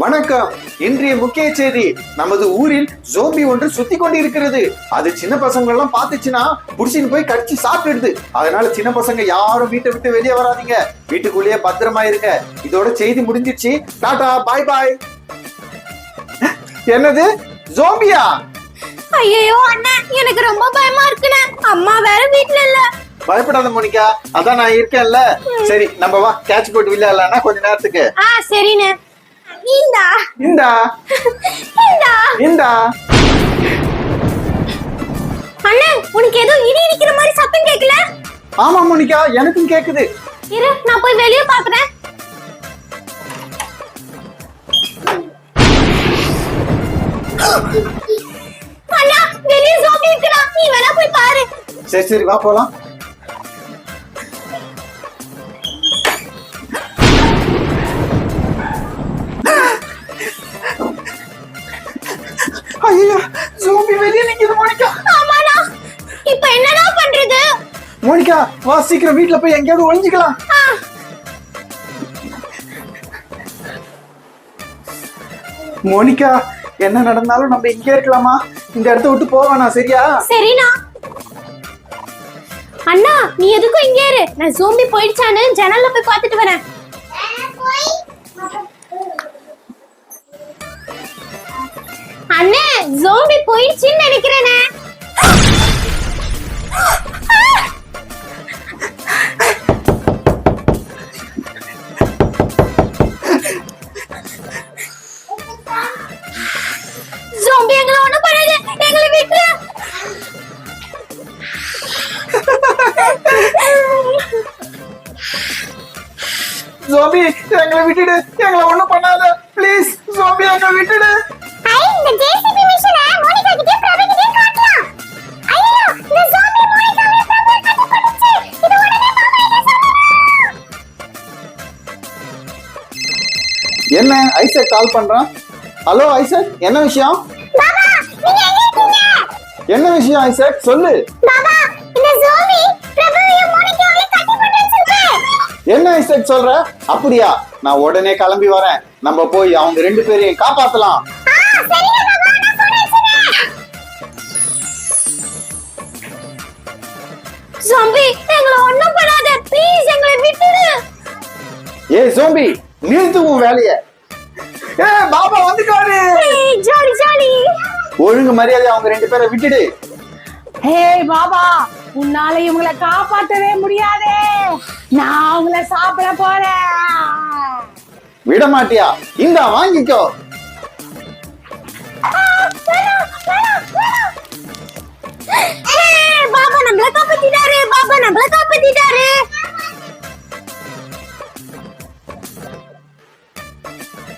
வணக்கம். இன்றைய முக்கிய செய்தி நமது ஊரில் ஜோம்பி ஒன்று சுத்தி கொண்டு இருக்கிறது அது சின்ன பசங்க எல்லாம் பாத்துச்சுன்னா புடிச்சின்னு போய் கடிச்சு சாப்பிட்டுடுது. அதனால சின்ன பசங்க யாரும் வீட்டை விட்டு வெளியே வராதீங்க. வீட்டுக்குள்ளேயே பத்திரமா இருங்க. இதோட செய்தி முடிஞ்சிருச்சு டாடா பாய் பாய் என்னது? ஜோம்பியா ஐயோ அண்ணா எனக்கு ரொம்ப பயமா இருக்குண்ணே. அம்மா வேற வீட்ல இல்ல. பயப்படாத மோனிகா. அதான் நான் இருக்கேன்ல. சரி நம்ம வா. கேட்ச் போட்டு விளையாடலாம்னா கொஞ்ச நேரத்துக்கு. ஆ சரிண்ணே. இந்தா. இந்தா. இந்தா. இந்தா. அண்ணா உனக்கு ஏதோ இடி இடிக்கிற மாதிரி சத்தம் கேக்கல? ஆமா மோனிகா எனக்கும் கேக்குது. இரு நான் போய் வெளிய பாக்குறேன் அண்ணா வெளிய ஜோம்பி இருக்குடா. நீ வேணா போய் பாரு. சரி சரி வா போலாம். ஐயா ஜோம்பி வெளியே நிக்குது மோனிகா. ஆமாடா. இப்போ என்னடா பண்றது? மோனிகா வா சீக்கிரம் வீட்ல போய் எங்கேயாவது ஒளிஞ்சுக்கலாம். மோனிகா என்ன நடந்தாலும் நம்ம இங்கே இருக்கலாமா? இந்த இடத்த விட்டு போவானா சரியா? சரிண்ணா. அண்ணா நீ எதுக்கும் இங்கே இரு. நான் ஜோம்பி போயிடுச்சான்னு ஜன்னல்ல போய் பார்த்துட்டு வரேன். ஜோம்பி போயிடுச்சுன்னு நினைக்கிறேனே. ஜோம்பி எங்களை ஜோம்பி விட்டுடு. எங்களை ஒண்ணும் பண்ணாத. ப்ளீஸ் ஜோம்பி எங்களை விட்டுடு. என்ன ஐசக் கால் பண்றான்? ஹலோ ஐசக் என்ன விஷயம்? என்ன விஷயம் ஐசக்? சொல்லு. என்ன ஐசக் சொல்ற? அப்படியா? நான் உடனே கிளம்பி வரேன். நம்ம போய் அவங்க ரெண்டு பேரையும் காப்பாத்தலாம். ஜோம்பி எங்களை ஒண்ணும் பண்ணாத ப்ளீஸ் ஏய் சோம்பி நிறுத்து உன் வேலைய. ஏ பாபா வந்துட்டாரு ஜாலி ஜாலி. ஒழுங்கு மரியாதை அவங்க ரெண்டு பேரை விட்டுடு. ஹே பாபா உன்னால இவங்கள காப்பாற்றவே முடியாதே. நான் அவங்கள சாப்பிட போறேன். விட மாட்டியா? இந்த வாங்கிக்கோ. பாபா நம்மள காப்பாத்திட்டாரு பாபா நம்மள காப்பாத்திட்டாரு.